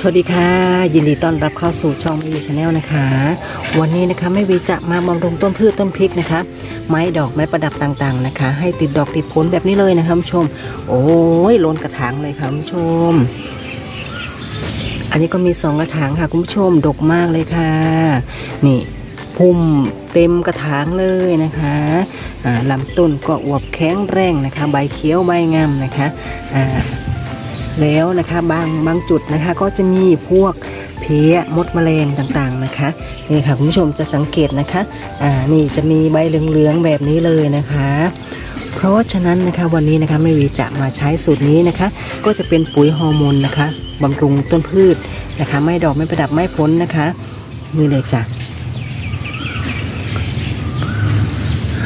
สวัสดีค่ะ ยินดีต้อนรับเข้าสู่ช่องมีชาแนลนะคะ วันนี้นะคะไม่วีจะมาบำรุงต้นพืชต้นพริกนะคะ ไม้ดอกไม้ประดับต่างๆนะคะ ให้ติดดอกติดผลแบบนี้เลยนะคะคุณผู้ชม โอ้ยล้นกระถางเลยค่ะคุณผู้ชม อันนี้ก็มีสองกระถางค่ะคุณผู้ชมดกมากเลยค่ะ นี่พุ่มเต็มกระถางเลยนะคะลำต้นก็อวบแข็งแรงนะคะ ใบเขียวใบงามนะคะอ่า แล้วนะคะบางบางจุดนะคะก็จะมีพวกเพี้ยมดแมลงต่างๆนะคะนี่ค่ะคุณผู้ชมจะสังเกตนะคะอ่านี่จะมีใบเหลืองๆแบบนี้เลยนะคะ เพราะฉะนั้นนะคะวันนี้นะคะไม่วีจะมาใช้สูตรนี้นะคะ ก็จะเป็นปุ๋ยฮอร์โมนนะคะบำรุงต้นพืชนะคะ ไม่ดอกไม่ประดับไม่พ้นนะคะนี่เลยจ้ะ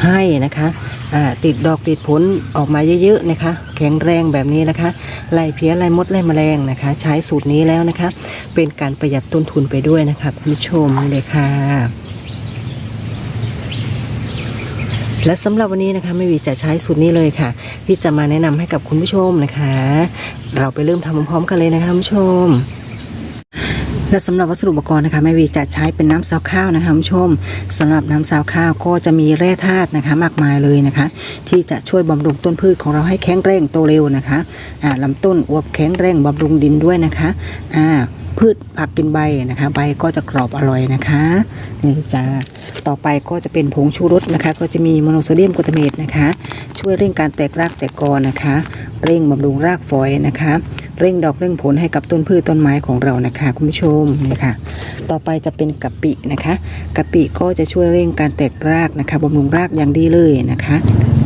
ให้นะคะ ติดดอกติดผลออกมาเยอะๆนะคะ แข็งแรงแบบนี้นะคะไล่เพี้ยไล่มดไล่แมลงนะคะ ใช้สูตรนี้แล้วนะคะ เป็นการประหยัดต้นทุนไปด้วยนะคะคุณผู้ชมเลยค่ะ และสำหรับวันนี้นะคะไม่วีจะใช้สูตรนี้เลยค่ะ ที่จะมาแนะนำให้กับคุณผู้ชมนะคะ เราไปเริ่มทำพร้อมๆกันเลยนะคะคุณผู้ชม และสำหรับวัสดุอุปกรณ์นะคะแม่วีจะใช้เป็นน้ำซาวข้าวนะคะคุณผู้ชมสำหรับน้ำซาวข้าวก็จะมีแร่ธาตุนะคะ มากมายเลยนะคะ ที่จะช่วยบำรุงต้นพืชของเราให้แข็งแรงโตเร็วนะคะอ่าลำต้นอวบแข็งแรงบำรุงดินด้วยนะคะอ่าพืชผักกินใบนะคะ ใบก็จะกรอบอร่อยนะคะนี่จ้าต่อไปก็จะเป็นผงชูรสนะคะ ก็จะมีโมโนโซเดียมกลูตาเมตนะคะ ช่วยเร่งการแตกรากแตกกอนะคะ เร่งบำรุงรากฝอยนะคะ เร่งดอกเร่งผลให้กับต้นพืชต้นไม้ของเรานะคะ คุณผู้ชมนี่ค่ะ ต่อไปจะเป็นกะปินะคะกะปิก็จะช่วยเร่งการแตกรากนะคะบำรุงรากอย่างดีเลยนะคะ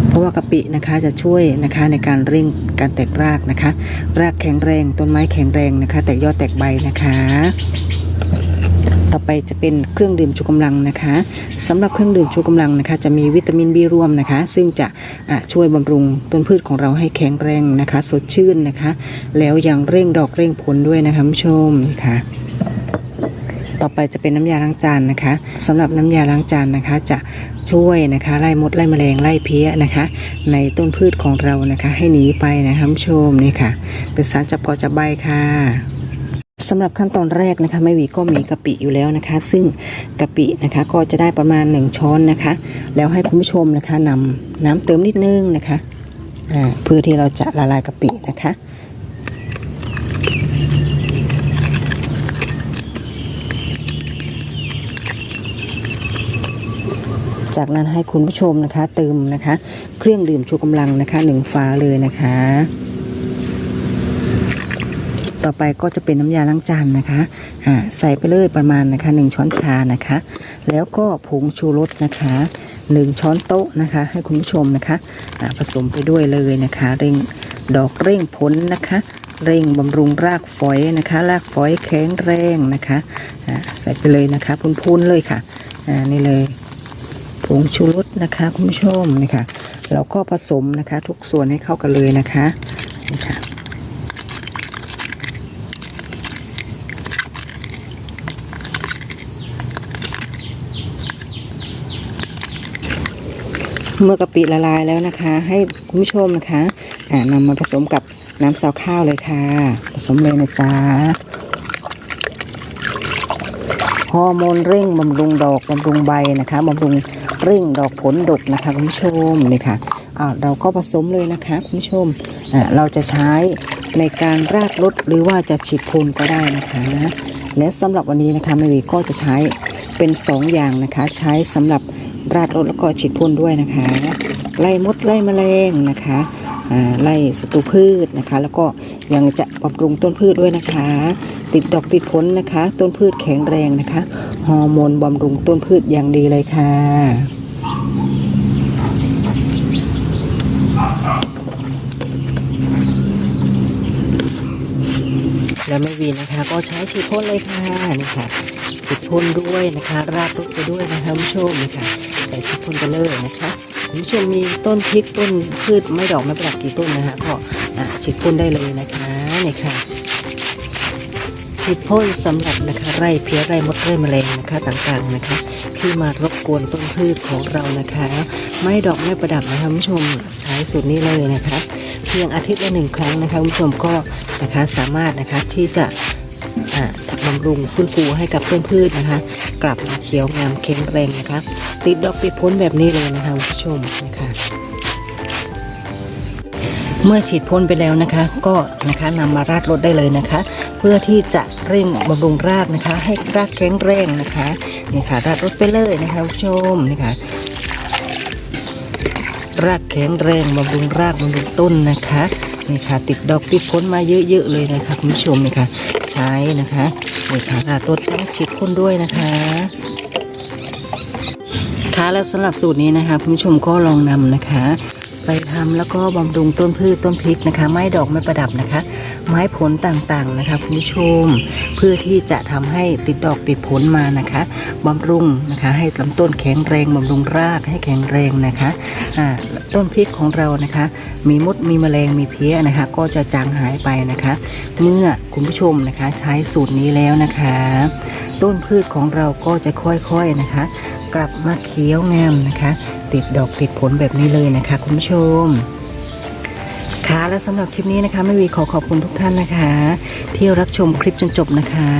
เพราะว่ากะปินะคะจะช่วยนะคะในการเร่งการแตกรากนะคะ รากแข็งแรงต้นไม้แข็งแรงนะคะ แตกยอดแตกใบนะคะ ต่อไปจะเป็นเครื่องดื่มชูกำลังนะคะสำหรับเครื่องดื่มชูกำลังนะคะ จะมีวิตามินบีรวมนะคะ ซึ่งจะะช่วยบำรุงต้นพืชของเราให้แข็งแรงนะคะ สดชื่นนะคะ แล้วยังเร่งดอกเร่งผลด้วยนะคะผู้ชมนี่ค่ะต่อไปจะเป็นน้ำยาล้างจานนะคะสำหรับน้ำยาล้างจานนะคะจะช่วยนะคะไล่มดไล่แมลงไล่เพี้ยนะคะ ในต้นพืชของเรานะคะ ให้หนีไปนะคะผู้ชมนี่ค่ะ เป็นสารจับกอจับใบค่ะ สำหรับขั้นตอนแรกนะคะแม่วีก็มีกะปิอยู่แล้วนะคะ ซึ่งกะปินะคะก็จะได้ประมาณ 1 ช้อนนะคะ แล้วให้คุณผู้ชมนะคะนำน้ำเติมนิดนึงนะคะเพื่อที่เราจะละลายกะปินะคะจากนั้นให้คุณผู้ชมนะคะเติมนะคะ เครื่องดื่มชูกำลังนะคะหนึ่งฝาเลยนะคะ ต่อไปก็จะเป็นน้ำยาล้างจานนะคะอ่าใส่ไปเลยประมาณนะคะหนึ่งช้อนชานะคะ แล้วก็ผงชูรสนะคะหนึ่งช้อนโต๊ะนะคะ ให้คุณผู้ชมนะคะอ่าผสมไปด้วยเลยนะคะ เร่งดอกเร่งผลนะคะ เร่งบำรุงรากฝอยนะคะ รากฝอยแข็งแรงนะคะอ่าใส่ไปเลยนะคะพูนๆเลยค่ะอ่านี่เลยผงชูรสนะคะ คุณผู้ชมนี่ค่ะเราก็ผสมนะคะ ทุกส่วนให้เข้ากันเลยนะคะนี่ค่ะ เมื่อกะปิละลายแล้วนะคะ ให้คุณผู้ชมนะคะอ่านำมาผสมกับน้ำซาวข้าวเลยค่ะ ผสมเลยนะจ๊ะฮอร์โมนเร่งบำรุงดอกบำรุงใบนะคะบำรุงเร่งดอกผลดกนะคะคุณผู้ชมนี่ค่ะอ่าเราก็ผสมเลยนะคะคุณผู้ชมเราจะใช้ในการรากรดหรือว่าจะฉีดพ่นก็ได้นะคะ และสำหรับวันนี้นะคะแม่วีก็จะใช้เป็นสองอย่างนะคะ ใช้สำหรับ ราดรดแล้วก็ฉีดพ่นด้วยนะคะ ไล่มดไล่แมลงนะคะไล่ศัตรูพืชนะคะ แล้วก็ยังจะบำรุงต้นพืชด้วยนะคะ ติดดอกติดผลนะคะ ต้นพืชแข็งแรงนะคะฮอร์โมนบำรุงต้นพืชอย่างดีเลยค่ะ แล้วไม่วีนะคะ ก็ใช้ฉีดพ่นเลยค่ะนี่ค่ะฉีดพ่นด้วยนะคะราดรถไปด้วยนะคะผู้ชมนี่ค่ะใส่ฉีดพ่นไปเลยนะคะคุณผู้ชมมีต้นพริกต้นพืชไม่ดอกไม่ประดับกี่ต้นนะคะก็ฉีดพ่นได้เลยนะคะนี่ค่ะฉีดพ่นสำหรับนะคะไร่เพี้ยไร่มดไร่แมลงนะคะต่างๆนะคะ ที่มารบกวนต้นพืชของเรานะคะ ไม่ดอกไม่ประดับนะคะคุณผู้ชมใช้สูตรนี้เลยนะคะ เพียงอาทิตย์ละหนึ่งครั้งนะคะคุณผู้ชมก็ นะคะสามารถนะคะที่จะบำรุงฟื้นฟูให้กับต้นพืชนะคะ กลับมาเขียวงามแข็งแรงนะคะ ติดดอกติดผลแบบนี้เลยนะคะคุณผู้ชมนะคะเมื่อฉีดพ่นไปแล้วนะคะ ก็นะคะนำมาราดรถได้เลยนะคะ เพื่อที่จะเร่งบำรุงรากนะคะ ให้รากแข็งแรงนะคะนี่ค่ะราดรถไปเลยนะคะคุณผู้ชมนี่ค่ะรากแข็งแรงบำรุงรากบำรุงต้นนะคะ นี่ค่ะ ติดดอกติดผลมาเยอะๆเลยนะคะคุณผู้ชมนี่ค่ะ ใช้นะคะนี่ค่ะราดรสทั้งฉีดพ่นด้วยนะคะค่ะและสำหรับสูตรนี้นะคะคุณผู้ชมก็ลองนำนะคะ ไปทำแล้วก็บำรุงต้นพืชต้นพริกนะคะ ไม้ดอกไม้ประดับนะคะ ไม้ผลต่างๆนะคะคุณผู้ชม เพื่อที่จะทำให้ติดดอกติดผลมานะคะบำรุงนะคะ ให้ลำต้นแข็งแรงบำรุงรากให้แข็งแรงนะคะต้นพริกของเรานะคะ มีมดมีแมลงมีเพี้ยนะคะ ก็จะจางหายไปนะคะ เมื่อคุณผู้ชมนะคะใช้สูตรนี้แล้วนะคะ ต้นพืชของเราก็จะค่อยๆนะคะ กลับมาเขียวงามนะคะ ติดดอกติดผลแบบนี้เลยนะคะ คุณผู้ชม ค่ะและสำหรับคลิปนี้นะคะไม่วีขอขอบคุณทุกท่านนะคะ ที่รับชมคลิปจนจบนะคะ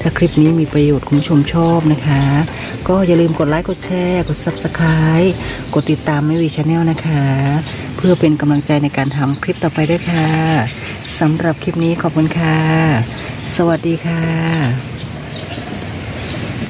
ถ้าคลิปนี้มีประโยชน์คุณผู้ชมชอบนะคะ ก็อย่าลืมกดไลค์กดแชร์กด Subscribe กดติดตามไม่วีชาแนลนะคะ เพื่อเป็นกำลังใจในการทำคลิปต่อไปด้วยค่ะสำหรับคลิปนี้ขอบคุณค่ะ สวัสดีค่ะ